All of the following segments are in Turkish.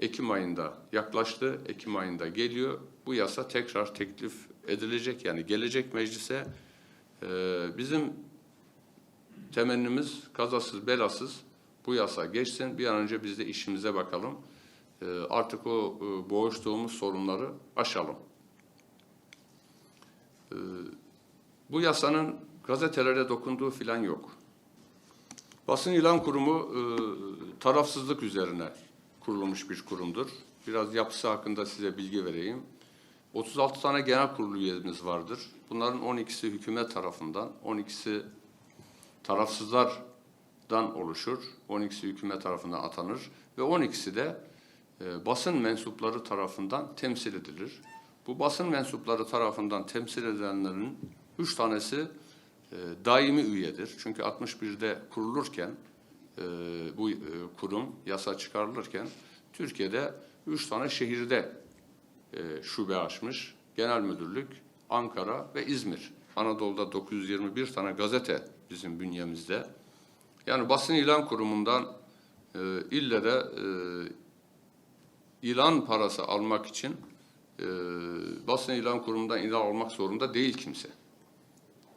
Ekim ayında yaklaştı. Ekim ayında geliyor. Bu yasa tekrar teklif edilecek yani gelecek meclise. Ee, bizim temennimiz kazasız belasız bu yasa geçsin. Bir an önce biz de işimize bakalım. Ee, artık o e, boğuştuğumuz sorunları aşalım. Ee, bu yasanın gazetelere dokunduğu filan yok. Basın İlan Kurumu e, tarafsızlık üzerine kurulmuş bir kurumdur. Biraz yapısı hakkında size bilgi vereyim. 36 tane genel kurulu üyemiz vardır. Bunların 12'si hükümet tarafından, 12'si tarafsızlardan oluşur. 12'si hükümet tarafından atanır ve 12'si de e, basın mensupları tarafından temsil edilir. Bu basın mensupları tarafından temsil edilenlerin üç tanesi e, daimi üyedir. Çünkü 61'de kurulurken e, bu e, kurum yasa çıkarılırken Türkiye'de üç tane şehirde e, şube açmış. Genel Müdürlük, Ankara ve İzmir. Anadolu'da 921 tane gazete bizim bünyemizde. Yani basın ilan kurumundan e, ille de e, ilan parası almak için e, basın ilan kurumundan ilan almak zorunda değil kimse.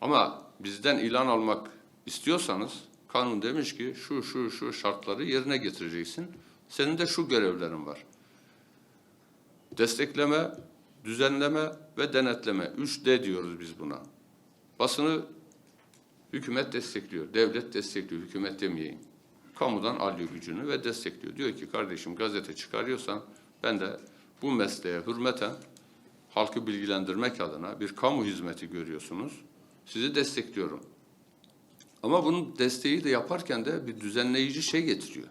Ama bizden ilan almak istiyorsanız kanun demiş ki şu şu şu şartları yerine getireceksin. Senin de şu görevlerin var. Destekleme, düzenleme ve denetleme. 3D diyoruz biz buna. Basını hükümet destekliyor, devlet destekliyor, hükümet demeyeyim. Kamudan alıyor gücünü ve destekliyor. Diyor ki kardeşim gazete çıkarıyorsan ben de bu mesleğe hürmeten halkı bilgilendirmek adına bir kamu hizmeti görüyorsunuz. Sizi destekliyorum. Ama bunun desteği de yaparken de bir düzenleyici şey getiriyor.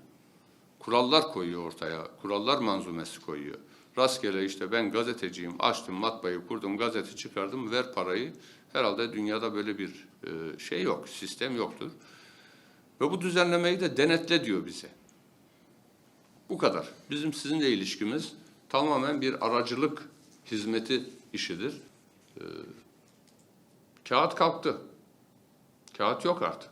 Kurallar koyuyor ortaya, kurallar manzumesi koyuyor. Rastgele işte ben gazeteciyim, açtım matbaayı kurdum, gazete çıkardım, ver parayı. Herhalde dünyada böyle bir e, şey yok, sistem yoktur. Ve bu düzenlemeyi de denetle diyor bize. Bu kadar. Bizim sizinle ilişkimiz tamamen bir aracılık hizmeti işidir. Ee, kağıt kalktı. Kağıt yok artık.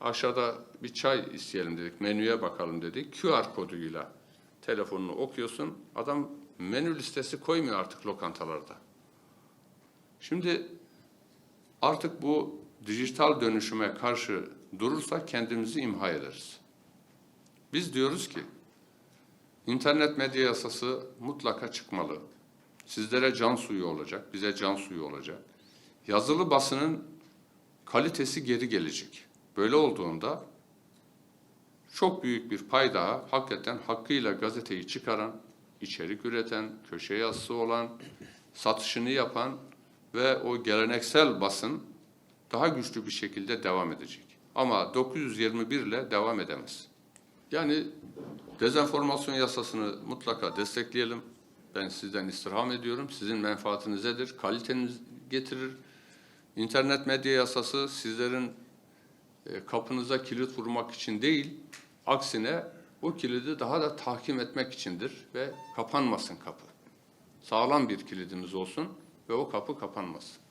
Aşağıda bir çay isteyelim dedik, menüye bakalım dedik. QR koduyla telefonunu okuyorsun. Adam menü listesi koymuyor artık lokantalarda. Şimdi artık bu dijital dönüşüme karşı durursak kendimizi imha ederiz. Biz diyoruz ki internet medya yasası mutlaka çıkmalı. Sizlere can suyu olacak, bize can suyu olacak. Yazılı basının kalitesi geri gelecek. Böyle olduğunda çok büyük bir pay daha hakikaten hakkıyla gazeteyi çıkaran, içerik üreten, köşe yazısı olan, satışını yapan ve o geleneksel basın daha güçlü bir şekilde devam edecek. Ama 921 ile devam edemez. Yani dezenformasyon yasasını mutlaka destekleyelim. Ben sizden istirham ediyorum. Sizin menfaatinizedir, kaliteniz getirir. İnternet medya yasası sizlerin e, kapınıza kilit vurmak için değil, aksine o kilidi daha da tahkim etmek içindir ve kapanmasın kapı. Sağlam bir kilidimiz olsun ve o kapı kapanmasın.